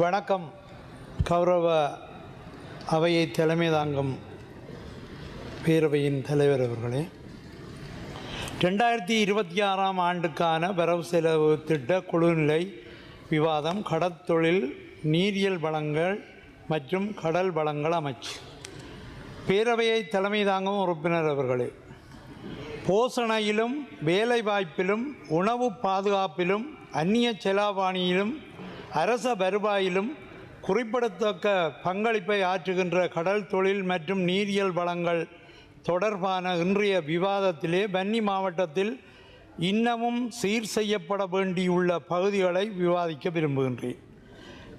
வணக்கம். கௌரவ அவையை தலைமை தாங்கும் பேரவையின் தலைவர் அவர்களே. ரெண்டாயிரத்தி இருபத்தி ஆறாம் ஆண்டுக்கான வரவு செலவு திட்ட குழுநிலை விவாதம் கடற்தொழில் நீரியல் வளங்கள் மற்றும் கடல் வளங்கள் அமைச்சு. பேரவையை தலைமை தாங்கும் உறுப்பினர் அவர்களே போஷணையிலும் வேலைவாய்ப்பிலும் உணவு பாதுகாப்பிலும் அந்நிய செலாவணியிலும் அரச வருவாயிலும் குறிப்பிடத்தக்க பங்களிப்பை ஆற்றுகின்ற கடல் தொழில் மற்றும் நீரியல் வளங்கள் தொடர்பான இன்றைய விவாதத்திலே வன்னி மாவட்டத்தில் இன்னமும் சீர் செய்யப்பட வேண்டியுள்ள பகுதிகளை விவாதிக்க விரும்புகின்றேன்.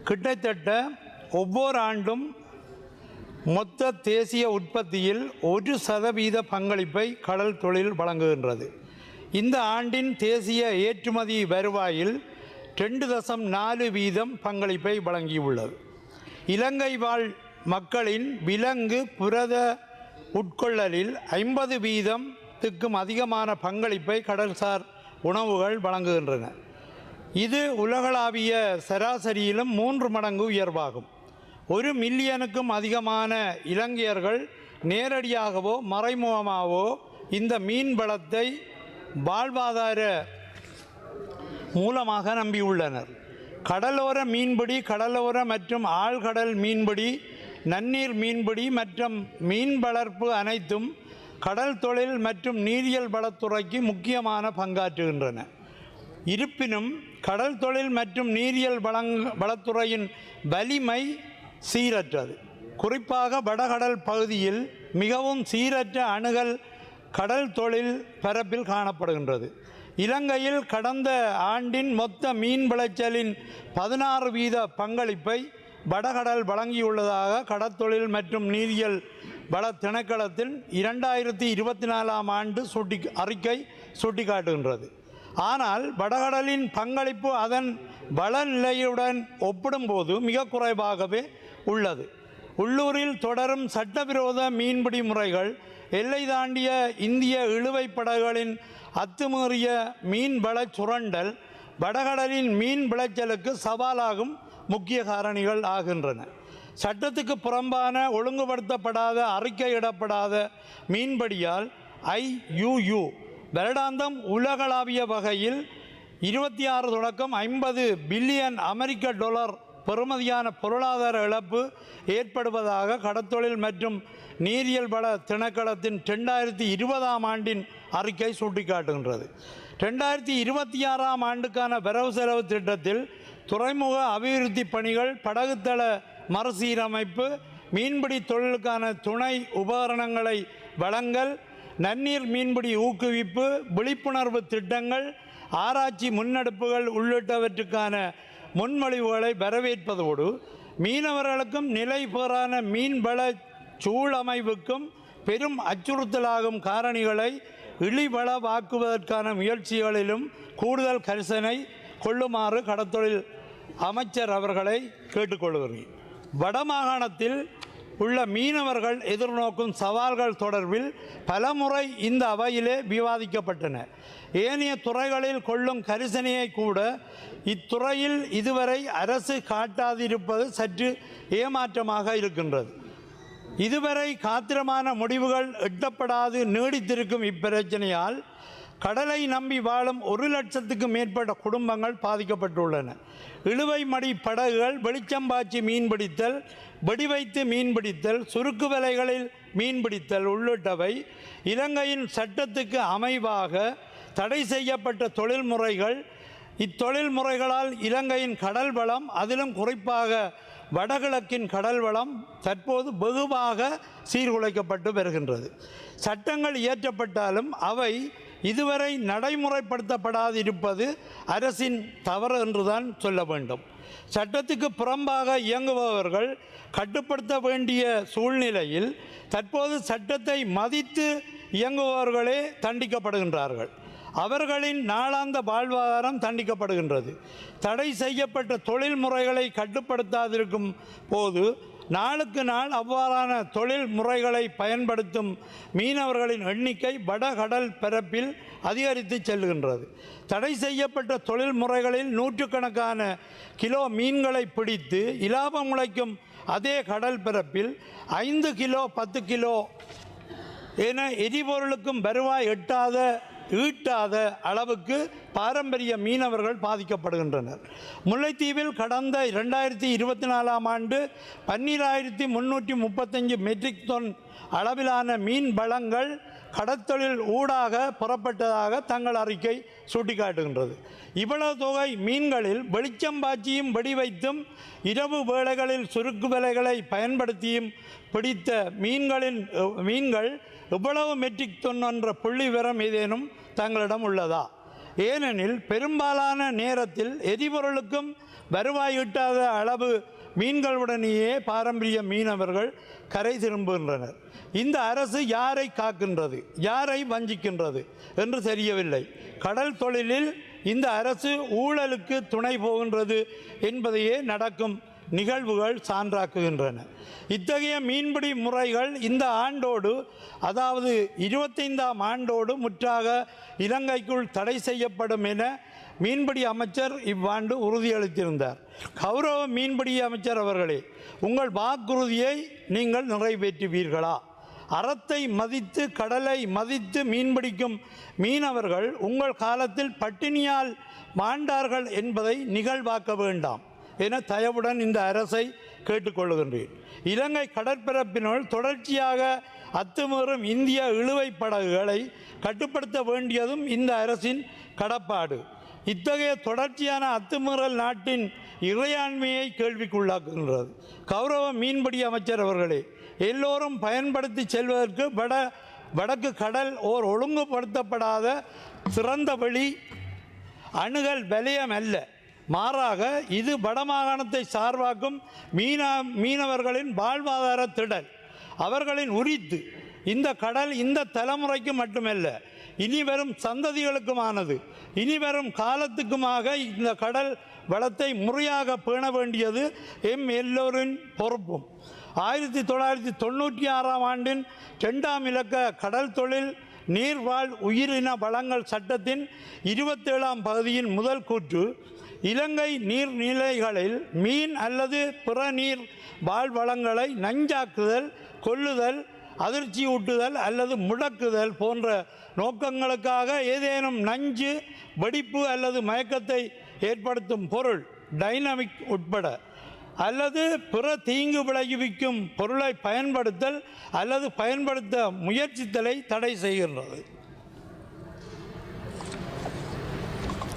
கிட்டத்தட்ட ஒவ்வொரு ஆண்டும் மொத்த தேசிய உற்பத்தியில் ஒரு சதவீத பங்களிப்பை கடல் தொழில் வழங்குகின்றது. இந்த ஆண்டின் தேசிய ஏற்றுமதி வருவாயில் ரெண்டு தசம் நாலு வீதம் பங்களிப்பை வழங்கியுள்ளது. இலங்கை வாழ் மக்களின் விலங்கு புரத உட்கொள்ளலில் ஐம்பது வீதத்துக்கும் அதிகமான பங்களிப்பை கடல்சார் உணவுகள் வழங்குகின்றன. இது உலகளாவிய சராசரியிலும் மூன்று மடங்கு உயர்வாகும். ஒரு மில்லியனுக்கும் அதிகமான இலங்கையர்கள் நேரடியாகவோ மறைமுகமாகவோ இந்த மீன் வளத்தை வாழ்வாதார மூலமாக நம்பியுள்ளனர். கடலோர மீன்பிடி கடலோர மற்றும் ஆழ்கடல் மீன்பிடி நன்னீர் மீன்பிடி மற்றும் மீன் வளர்ப்பு அனைத்தும் கடல் தொழில் மற்றும் நீரியல் வளத்துறைக்கு முக்கியமான பங்காற்றுகின்றன. இருப்பினும் கடல் தொழில் மற்றும் நீரியல் வளங் வளத்துறையின் வலிமை சீரற்றது. குறிப்பாக வடகடல் பகுதியில் மிகவும் சீரற்ற அணுகல் கடல் தொழில் பரப்பில் காணப்படுகின்றது. இலங்கையில் கடந்த ஆண்டின் மொத்த மீன் விளைச்சலின் பதினாறு வீத பங்களிப்பை வடகடல் வழங்கியுள்ளதாக கடற்தொழில் மற்றும் நீதியல் வள திணைக்களத்தின் இரண்டாயிரத்தி இருபத்தி நாலாம் ஆண்டு சுட்டி அறிக்கை சுட்டிக்காட்டுகின்றது. ஆனால் வடகடலின் பங்களிப்பு அதன் வள நிலையுடன் ஒப்பிடும்போது மிக குறைவாகவே உள்ளது. உள்ளூரில் தொடரும் சட்டவிரோத மீன்பிடி முறைகள் எல்லை தாண்டிய இந்திய இழுவை படகுகளின் அத்துமீறிய மீன்வள சுரண்டல் வடகடலின் மீன் விளைச்சலுக்கு சவாலாகும் முக்கிய காரணிகள் ஆகின்றன. சட்டத்துக்கு புறம்பான ஒழுங்குபடுத்தப்படாத அறிக்கையிடப்படாத மீன்படியால் ஐயுயு வருடாந்தம் உலகளாவிய வகையில் இருபத்தி ஆறு தொடக்கம் ஐம்பது பில்லியன் அமெரிக்க டாலர் பெறுமதியான பொருளாதார இழப்பு ஏற்படுவதாக கடத்தொழில் மற்றும் நீரியல் வள திணைக்களத்தின் ரெண்டாயிரத்தி இருபதாம் ஆண்டின் அறிக்கை சுட்டிக்காட்டுகின்றது. ரெண்டாயிரத்தி இருபத்தி ஆறாம் ஆண்டுக்கான வரவு செலவு திட்டத்தில் துறைமுக அபிவிருத்தி பணிகள் படகுத்தள மறுசீரமைப்பு மீன்பிடி தொழிலுக்கான துணை உபகரணங்களை வழங்கல் நன்னீர் மீன்பிடி ஊக்குவிப்பு விழிப்புணர்வு திட்டங்கள் ஆராய்ச்சி முன்னெடுப்புகள் உள்ளிட்டவற்றுக்கான முன்மொழிவுகளை வரவேற்பதோடு மீனவர்களுக்கும் நிலை பெறான மீன்வள சூழமைவுக்கும் பெரும் அச்சுறுத்தலாகும் காரணிகளை இழிவளவாக்குவதற்கான முயற்சிகளிலும் கூடுதல் கரிசனை கொள்ளுமாறு கடத்தொழில் அமைச்சர் அவர்களை கேட்டுக்கொள்கிறேன். வடமாகாணத்தில் உள்ள மீனவர்கள் எதிர்நோக்கும் சவால்கள் தொடர்பில் பலமுறை இந்த அவையிலே விவாதிக்கப்பட்டன. ஏனைய துறைகளில் கொள்ளும் கரிசனையை கூட இத்துறையில் இதுவரை அரசு காட்டாதிருப்பது சற்று ஏமாற்றமாக இருக்கின்றது. இதுவரை காத்திரமான முடிவுகள் எட்டப்படாது நீடித்திருக்கும் இப்பிரச்சனையால் கடலை நம்பி வாழும் ஒரு லட்சத்துக்கு மேற்பட்ட குடும்பங்கள் பாதிக்கப்பட்டுள்ளன. இழுவை மடி படகுகள் வெளிச்சம்பாய்ச்சி மீன்பிடித்தல் வெடிவைத்து மீன்பிடித்தல் சுருக்கு வலைகளில் மீன்பிடித்தல் உள்ளிட்டவை இலங்கையின் சட்டத்துக்கு அமைவாக தடை செய்யப்பட்ட தொழில்முறைகள். இத்தொழில் முறைகளால் இலங்கையின் கடல் வளம் அதிலும் குறிப்பாக வடகிழக்கின் கடல் வளம் தற்போது வெகுவாக சீர்குலைக்கப்பட்டு வருகின்றது. சட்டங்கள் இயற்றப்பட்டாலும் அவை இதுவரை நடைமுறைப்படுத்தப்படாதிருப்பது அரசின் தவறு என்றுதான் சொல்ல வேண்டும். சட்டத்துக்கு புறம்பாக இயங்குபவர்கள் கட்டுப்படுத்த வேண்டிய சூழ்நிலையில் தற்போது சட்டத்தை மதித்து இயங்குபவர்களே தண்டிக்கப்படுகின்றார்கள். அவர்களின் நாளாந்த வாழ்வாதாரம் தண்டிக்கப்படுகின்றது. தடை செய்யப்பட்ட தொழில் முறைகளை கட்டுப்படுத்தாதிருக்கும் போது நாளுக்கு நாள் அவ்வாறான தொழில் முறைகளை பயன்படுத்தும் மீனவர்களின் எண்ணிக்கை வடகடல் பரப்பில் அதிகரித்து செல்கின்றது. தடை செய்யப்பட்ட தொழில் முறைகளில் நூற்றுக்கணக்கான கிலோ மீன்களை பிடித்து இலாபம் உழைக்கும் அதே கடல் பரப்பில் ஐந்து கிலோ பத்து கிலோ என எரிபொருளுக்கும் வருவாய் எட்டாத ஈட்டாத அளவுக்கு பாரம்பரிய மீனவர்கள் பாதிக்கப்படுகின்றனர். முல்லைத்தீவில் கடந்த இரண்டாயிரத்தி இருபத்தி நாலாம் ஆண்டு பன்னிராயிரத்தி முன்னூற்றி முப்பத்தஞ்சு மெட்ரிக் டன் அளவிலான மீன் வளங்கள் கடத்தொழில் ஊடாக புறப்பட்டதாக தங்கள் அறிக்கை சுட்டிக்காட்டுகின்றது. இவ்வளவு தொகை மீன்களில் வெளிச்சம் பாய்ச்சியும் வெடிவைத்தும் இரவு வேளைகளில் சுருக்கு விலைகளை பயன்படுத்தியும் பிடித்த மீன்களின் மீன்கள் இவ்வளவு மெட்ரிக் தொன் என்ற புள்ளி விவரம் ஏதேனும் தங்களிடம் உள்ளதா? ஏனெனில் பெரும்பாலான நேரத்தில் எரிபொருளுக்கும் வருவாய் ஈட்டாத அளவு மீன்களுடனேயே பாரம்பரிய மீனவர்கள் கரை திரும்புகின்றனர். இந்த அரசு யாரை காக்கின்றது? யாரை வஞ்சிக்கின்றது என்று தெரியவில்லை. கடல் தொழிலில் இந்த அரசு ஊழலுக்கு துணை போகின்றது என்பதையே நடக்கும் நிகழ்வுகள் சான்றாக்குகின்றன. இத்தகைய மீன்பிடி முறைகள் இந்த ஆண்டோடு அதாவது இருபத்தைந்தாம் ஆண்டோடு முற்றாக இலங்கைக்குள் தடை செய்யப்படும் என மீன்பிடி அமைச்சர் இவ்வாண்டு உறுதியளித்திருந்தார். கௌரவ மீன்பிடி அமைச்சர் அவர்களே உங்கள் வாக்குறுதியை நீங்கள் நிறைவேற்றுவீர்களா? அறத்தை மதித்து கடலை மதித்து மீன்பிடிக்கும் மீனவர்கள் உங்கள் காலத்தில் பட்டினியால் மாண்டார்கள் என்பதை நிகழ்வாக்க வேண்டாம். என தயவுடன் இந்த அரசை கேட்டுக்கொள்கின்றேன் இலங்கை கடற்பரப்பினுள் தொடர்ச்சியாக அத்துமீறும் இந்திய இழுவை படகுகளை கட்டுப்படுத்த வேண்டியதும் இந்த அரசின் கடப்பாடு. இத்தகைய தொடர்ச்சியான அத்துமீறல் நாட்டின் இறையாண்மையை கேள்விக்குள்ளாக்குகின்றது. கௌரவ மீன்பிடி அமைச்சர் அவர்களே எல்லோரும் பயன்படுத்தி செல்வதற்கு வட வடக்கு கடல் ஓர் ஒழுங்குபடுத்தப்படாத சிறந்த வழி அணுகல் வலயம் அல்ல. மாறாக இது வடமாகாணத்தை சார்பாக்கும் மீனா மீனவர்களின் வாழ்வாதார திடல். அவர்களின் உரித்து இந்த கடல் இந்த தலைமுறைக்கு மட்டுமல்ல இனி வரும் சந்ததிகளுக்குமானது. இனி வரும் காலத்துக்குமாக இந்த கடல் வளத்தை முறையாக பேண வேண்டியது எம் எல்லோரின் பொறுப்பும். ஆயிரத்தி தொள்ளாயிரத்தி தொண்ணூற்றி ஆறாம் ஆண்டின் ரெண்டாம் இலக்க கடல் தொழில் நீர்வாழ் உயிரின வளங்கள் சட்டத்தின் இருபத்தேழாம் பகுதியின் முதல் கூற்று இலங்கை நீர்நிலைகளில் மீன் அல்லது பிற நீர் வாழ் வளங்களை நஞ்சாக்குதல் கொல்லுதல் அதிர்ச்சியூட்டுதல் அல்லது முடக்குதல் போன்ற நோக்கங்களுக்காக ஏதேனும் நஞ்சு வெடிப்பு அல்லது மயக்கத்தை ஏற்படுத்தும் பொருள் டைனமிக் உட்பட அல்லது பிற தீங்கு விளைவிக்கும் பொருளை பயன்படுத்தல் அல்லது பயன்படுத்த முயற்சித்தலை தடை செய்கின்றது.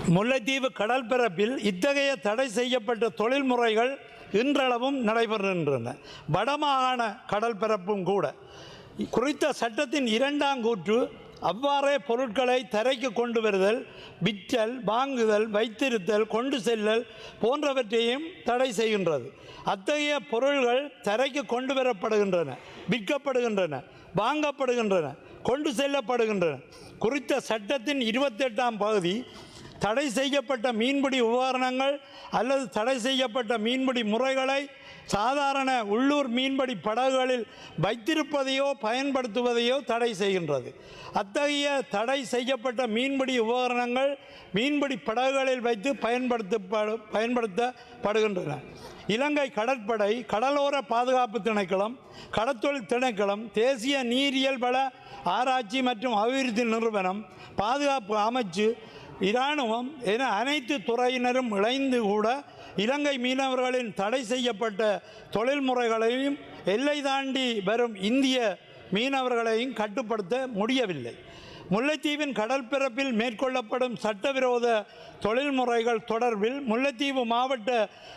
முல்லைத்தீவு கடல் பிறப்பில் இத்தகைய தடை செய்யப்பட்ட தொழில்முறைகள் இன்றளவும் நடைபெறுகின்றன. வடமாகாண கடல் பிறப்பும் கூட. குறித்த சட்டத்தின் இரண்டாம் கூற்று அவ்வாறே பொருட்களை தரைக்கு கொண்டு வருதல் விற்றல் வாங்குதல் வைத்திருத்தல் கொண்டு செல்லல் போன்றவற்றையும் தடை செய்கின்றது. அத்தகைய பொருள்கள் தரைக்கு கொண்டு வரப்படுகின்றன விற்கப்படுகின்றன வாங்கப்படுகின்றன கொண்டு செல்லப்படுகின்றன. குறித்த சட்டத்தின் இருபத்தெட்டாம் பகுதி தடை செய்யப்பட்ட மீன்பிடி உபகரணங்கள் அல்லது தடை செய்யப்பட்ட மீன்பிடி முறைகளை சாதாரண உள்ளூர் மீன்பிடி படகுகளில் வைத்திருப்பதையோ பயன்படுத்துவதையோ தடை செய்கின்றது. அத்தகைய தடை செய்யப்பட்ட மீன்பிடி உபகரணங்கள் மீன்பிடி படகுகளில் வைத்து பயன்படுத்த பயன்படுத்தப்படுகின்றன. இலங்கை கடற்படை கடலோர பாதுகாப்பு திணைக்களம் கடத்தொழில் திணைக்களம் தேசிய நீரியல் வள ஆராய்ச்சி மற்றும் அபிவிருத்தி நிறுவனம் பாதுகாப்பு அமைச்சு இராணுவம் என அனைத்து துறையினரும் இணைந்து கூட இலங்கை மீனவர்களின் தடை செய்யப்பட்ட தொழில்முறைகளையும் எல்லை தாண்டி வரும் இந்திய மீனவர்களையும் கட்டுப்படுத்த முடியவில்லை. முல்லைத்தீவின் கடற்பரப்பில் மேற்கொள்ளப்படும் சட்டவிரோத தொழில்முறைகள் தொடர்பில் முல்லைத்தீவு மாவட்ட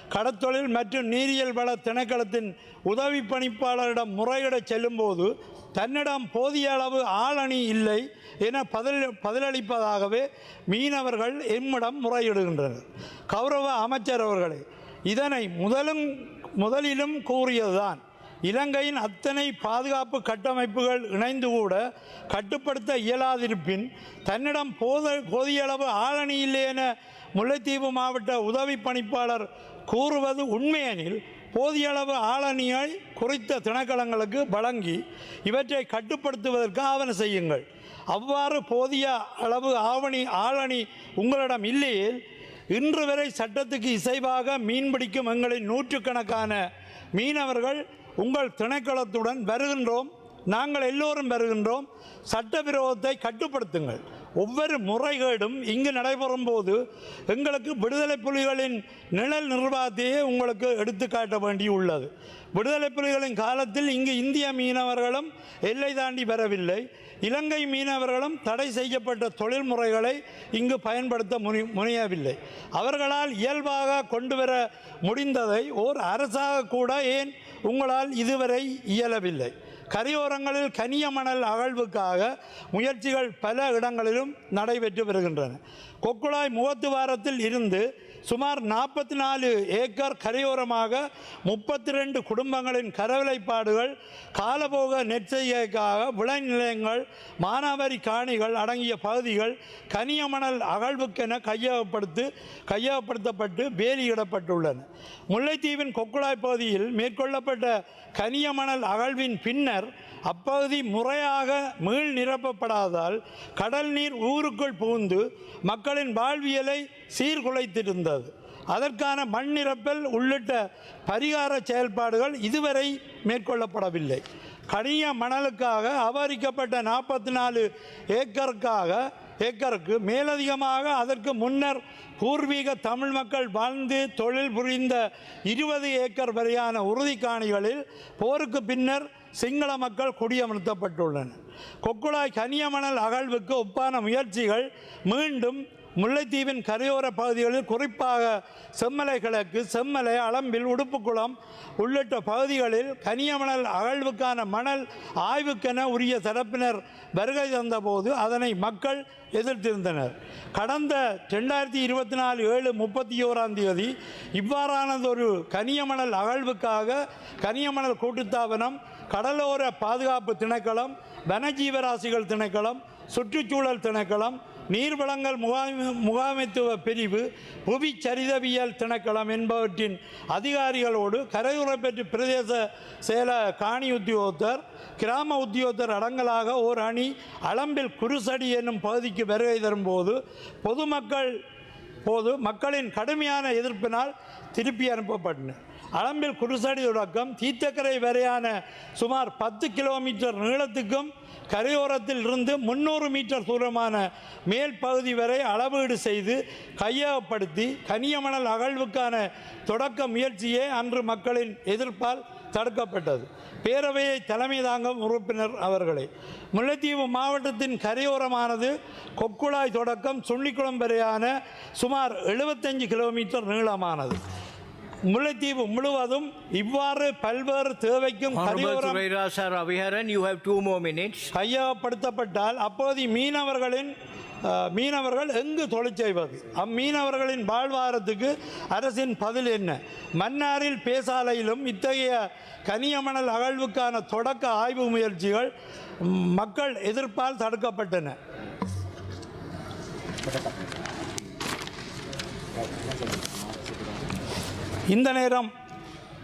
கடற்தொழில் மற்றும் நீரியல் வள திணைக்களத்தின் உதவி பணிப்பாளரிடம் முறையிடச் செல்லும்போது தன்னிடம் போதிய அளவு ஆளணி இல்லை என பதில் பதிலளிப்பதாகவே மீனவர்கள் எம்மிடம் முறையிடுகின்றனர். கௌரவ அமைச்சர் அவர்களே இதனை முதலும் முதலிலும் கூறியதுதான். இலங்கையின் அத்தனை பாதுகாப்பு கட்டமைப்புகள் இணைந்து கூட கட்டுப்படுத்த இயலாதிருப்பின் தன்னிடம் போத போதிய அளவு ஆளணி இல்லை என முல்லைத்தீவு மாவட்ட உதவி பணிப்பாளர் கூறுவது உண்மையெனில் போதிய அளவு ஆளணியை குறித்த திணைக்களங்களுக்கு வழங்கி இவற்றை கட்டுப்படுத்துவதற்கு ஆவண செய்யுங்கள். அவ்வாறு போதிய அளவு ஆவணி ஆளணி உங்களிடம் இல்லையே இன்று வரை சட்டத்துக்கு இசைவாக மீன்பிடிக்கும் எங்களின் நூற்றுக்கணக்கான மீனவர்கள் உங்கள் திணைக்களத்துடன் வருகின்றோம். நாங்கள் எல்லோரும் பெறுகின்றோம் சட்டவிரோதத்தை கட்டுப்படுத்துங்கள். ஒவ்வொரு முறைகேடும் இங்கு நடைபெறும் போது எங்களுக்கு விடுதலை புலிகளின் நிழல் நிர்வாகத்தையே உங்களுக்கு எடுத்து காட்ட வேண்டியுள்ளது. விடுதலை புலிகளின் காலத்தில் இங்கு இந்திய மீனவர்களும் எல்லை தாண்டி வரவில்லை. இலங்கை மீனவர்களும் தடை செய்யப்பட்ட தொழில் முறைகளை இங்கு பயன்படுத்த முனி முனையவில்லை. அவர்களால் இயல்பாக கொண்டு வர முடிந்ததை ஓர் அரசாக கூட ஏன் உங்களால் இதுவரை இயலவில்லை. கரையோரங்களில் கனிய மணல் அகழ்வுக்காக முயற்சிகள் பல இடங்களிலும் நடைபெற்று வருகின்றன. கொக்குழாய் முகத்துவாரத்தில் இருந்து சுமார் நாற்பத்தி நாலு ஏக்கர் கரையோரமாக முப்பத்தி ரெண்டு குடும்பங்களின் கரவிலைப்பாடுகள் காலபோக நெற்செய்கைக்காக விளைநிலையங்கள் மானாவாரி காணிகள் அடங்கிய பகுதிகள் கனியமணல் அகழ்வுக்கென கையகப்படுத்து கையகப்படுத்தப்பட்டு வேலியிடப்பட்டுள்ளன. முல்லைத்தீவின் கொக்குழாய் பகுதியில் மேற்கொள்ளப்பட்ட கனியமணல் அகழ்வின் பின்னர் அப்பகுதி முறையாக மீள் நிரப்பப்படாதால் கடல் நீர் ஊருக்குள் புகுந்து மக்களின் வாழ்வியலை சீர்குலைத்திருந்தது. அதற்கான மண் நிரப்பல் உள்ளிட்ட பரிகார செயல்பாடுகள் இதுவரை மேற்கொள்ளப்படவில்லை. கனிய மணலுக்காக அபகரிக்கப்பட்ட நாற்பத்தி நாலு ஏக்கருக்காக ஏக்கருக்கு மேலதிகமாக அதற்கு முன்னர் பூர்வீக தமிழ் மக்கள் வாழ்ந்து தொழில் புரிந்த இருபது ஏக்கர் வரையான உறுதிக்காணிகளில் போருக்கு பின்னர் சிங்கள மக்கள் குடியமர்த்தப்பட்டுள்ளனர். கொக்குழாய் கனியமணல் அகழ்வுக்கு ஒப்பான முயற்சிகள் மீண்டும் முல்லைத்தீவின் கரையோர பகுதிகளில் குறிப்பாக செம்மலை கிழக்கு செம்மலை அளம்பில் உடுப்புக்குளம் உள்ளிட்ட பகுதிகளில் கனியமணல் அகழ்வுக்கான மணல் ஆய்வுக்கென உரிய தரப்பினர் வருகை தந்தபோது அதனை மக்கள் எதிர்த்திருந்தனர். கடந்த ரெண்டாயிரத்தி இருபத்தி நாலு ஏழு முப்பத்தி ஓராம் தேதி இவ்வாறானதொரு கனியமணல் அகழ்வுக்காக கனியமணல் கூட்டுத்தாபனம் கடலோர பாதுகாப்பு திணைக்களம் வனஜீவராசிகள் திணைக்களம் சுற்றுச்சூழல் திணைக்களம் நீர்வளங்கள் முகாமி முகாமைத்துவ பிரிவு புவி சரிதவியல் திணைக்களம் என்பவற்றின் அதிகாரிகளோடு கரையுறை பெற்று பிரதேச செயல காணி உத்தியோகத்தர் கிராம உத்தியோகத்தர் அடங்கலாக ஓர் அணி அளம்பில் குருசடி என்னும் பகுதிக்கு வருகை தரும்போது பொதுமக்கள் போது மக்களின் கடுமையான எதிர்ப்பினால் திருப்பி அனுப்பப்பட்டனர் அளம்பில் குருசடி தொடக்கம். தீத்தக்கரை வரையான சுமார் பத்து கிலோமீட்டர் நீளத்துக்கும் கரையோரத்தில் இருந்து முந்நூறு மீட்டர் தூரமான மேல் பகுதி வரை அளவீடு செய்து கையகப்படுத்தி கனியமணல் அகழ்வுக்கான தொடக்க முயற்சியே அன்று மக்களின் எதிர்ப்பால் தடுக்கப்பட்டது. பேரவையை தலைமை தாங்கும் உறுப்பினர் அவர்களே முல்லைத்தீவு மாவட்டத்தின் கரையோரமானது கொக்குழாய் தொடக்கம் சுள்ளிக்குளம் வரையான சுமார் 75 கிலோமீட்டர் நீளமானது. முல்லைத்தீவு முழுவதும் இவ்வாறு பல்வேறு தேவைக்கும் Raviharan, you have two more minutes. கையகப்படுத்தப்பட்டால் அப்போது மீனவர்களின் மீனவர்கள் எங்கு தொழில் செய்வது? அம்மீனவர்களின் வாழ்வாரத்துக்கு அரசின் பதில் என்ன? மன்னாரில் பேசாலையிலும் இத்தகைய கனியமணல் அகழ்வுக்கான தொடக்க ஆய்வு முயற்சிகள் ம், மக்கள் எதிர்ப்பால் தடுக்கப்பட்டன. இந்த நேரம்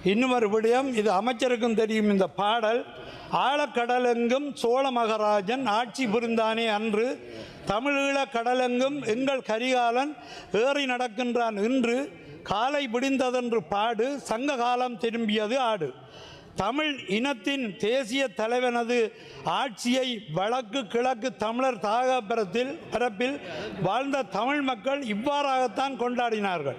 இன்னும் ஒரு விடயம். இது அமைச்சருக்கும் தெரியும் இந்த பாடல். ஆழக்கடலெங்கும் சோழ மகராஜன் ஆட்சி புரிந்தானே அன்று. தமிழீழ கடலெங்கும் எங்கள் கரிகாலன் ஏறி நடக்கின்றான் இன்று. காலை விடிந்ததென்று பாடு சங்க காலம் திரும்பியது ஆடு. தமிழ் இனத்தின் தேசிய தலைவனது ஆட்சியை வடக்கு கிழக்கு தமிழர் தாகப்பரத்தில் பரப்பில் வாழ்ந்த தமிழ் மக்கள் இவ்வாறாகத்தான் கொண்டாடினார்கள்.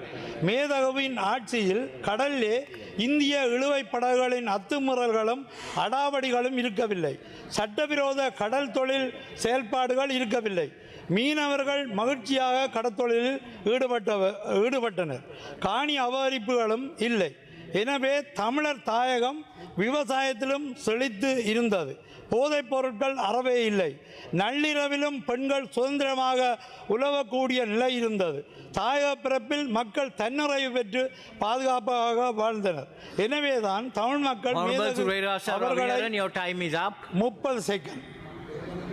மேதகுவின் ஆட்சியில் கடலிலே இந்திய இழுவைப் படகுகளின் அத்துமுறல்களும் அடாவடிகளும் இருக்கவில்லை. சட்டவிரோத கடல் தொழில் செயல்பாடுகள் இருக்கவில்லை. மீனவர்கள் மகிழ்ச்சியாக கடற்தொழிலில் ஈடுபட்ட ஈடுபட்டனர். காணி அபகரிப்புகளும் இல்லை. எனவே தமிழர் தாயகம் விவசாயத்திலும் செழித்து இருந்தது. போதைப் பொருட்கள் அறவே இல்லை. நள்ளிரவிலும் பெண்கள் சுதந்திரமாக உலவக்கூடிய நிலை இருந்தது. தாயக பிறப்பில் மக்கள் தன்னிறைவு பெற்று பாதுகாப்பாக வாழ்ந்தனர். எனவேதான் தமிழ் மக்கள். முப்பது செகண்ட்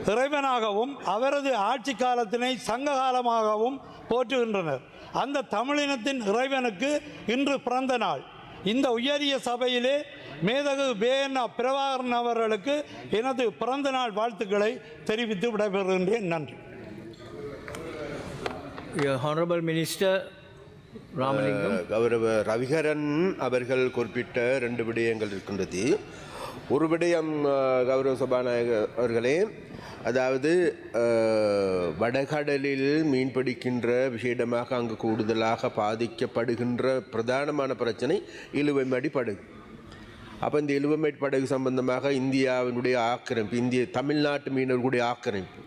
இறைவனாகவும் அவரது ஆட்சி காலத்தினை சங்க காலமாகவும் போற்றுகின்றனர். அந்த தமிழினத்தின் இறைவனுக்கு இன்று பிறந்த நாள். இந்த உயரிய சபையிலே மேதகு பேனா பிரபாகரன் அவர்களுக்கு எனது பிறந்த நாள் வாழ்த்துக்களை தெரிவித்து விடைபெறுகின்றேன். நன்றி. Honorable Minister Ramalingam. கௌரவ ரவிகரன் அவர்கள் குறிப்பிட்ட ரெண்டு விடயங்கள் இருக்கின்றது. ஒரு விடயம் கௌரவ சபாநாயகர் அவர்களே அதாவது வடகடலில் மீன் பிடிக்கின்ற விஷயமாக அங்கு கூடுதலாக பாதிக்கப்படுகின்ற பிரதானமான பிரச்சனை இழுவைமடி படகு அப்போ இந்த இழுவமேட் படகு சம்பந்தமாக இந்தியாவினுடைய ஆக்கிரமிப்பு இந்திய தமிழ்நாட்டு மீனவர்களுடைய ஆக்கிரமிப்பு.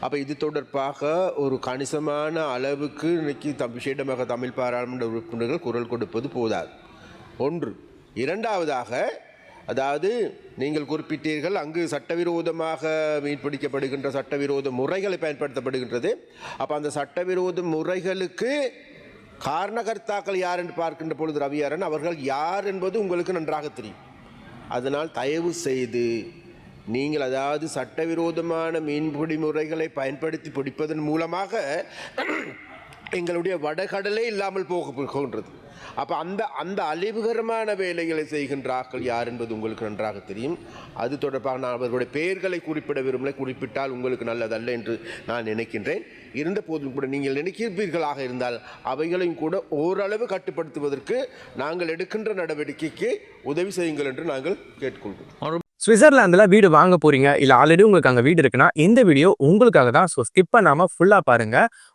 அப்போ இது தொடர்பாக ஒரு கணிசமான அளவுக்கு இன்றைக்கி தம் விஷேடமாக தமிழ் பாராளுமன்ற உறுப்பினர்கள் குரல் கொடுப்பது போதாது. ஒன்று. இரண்டாவதாக அதாவது நீங்கள் குறிப்பிட்டீர்கள் அங்கு சட்டவிரோதமாக மீன்பிடிக்கப்படுகின்ற சட்டவிரோத முறைகளை பயன்படுத்தப்படுகின்றது. அப்போ அந்த சட்டவிரோத முறைகளுக்கு காரணகர்த்தாக்கள் யார் என்று பார்க்கின்ற பொழுது ரவியாரன் அவர்கள் யார் என்பது உங்களுக்கு நன்றாக தெரியும். அதனால் தயவு செய்து நீங்கள் அதாவது சட்டவிரோதமான மீன்பிடி முறைகளை பயன்படுத்தி பிடிப்பதன் மூலமாக எங்களுடைய வடகடலே இல்லாமல் போக போகின்றது. அப்போ அந்த அந்த அழிவுகரமான வேலைகளை செய்கின்ற ஆட்கள் யார் என்பது உங்களுக்கு நன்றாக தெரியும். அது தொடர்பாக நான் அவர்களுடைய பெயர்களை குறிப்பிட விரும்பலை. குறிப்பிட்டால் உங்களுக்கு நல்லதல்ல என்று நான் நினைக்கின்றேன். இருந்த போதும் கூட நீங்கள் நினைக்கிறீர்களாக இருந்தால் அவைகளையும் கூட ஓரளவு கட்டுப்படுத்துவதற்கு நாங்கள் எடுக்கின்ற நடவடிக்கைக்கு உதவி செய்யுங்கள் என்று நாங்கள் கேட்டுக்கொள்கிறோம். சுவிட்சர்லாந்தில் வீடு வாங்க போறீங்க? இல்லை ஆல்ரெடி உங்களுக்கு அங்கே வீடு இருக்குன்னா இந்த வீடியோ உங்களுக்காக தான். ஸோ ஸ்கிப் பண்ணாமல் ஃபுல்லாக பாருங்கள்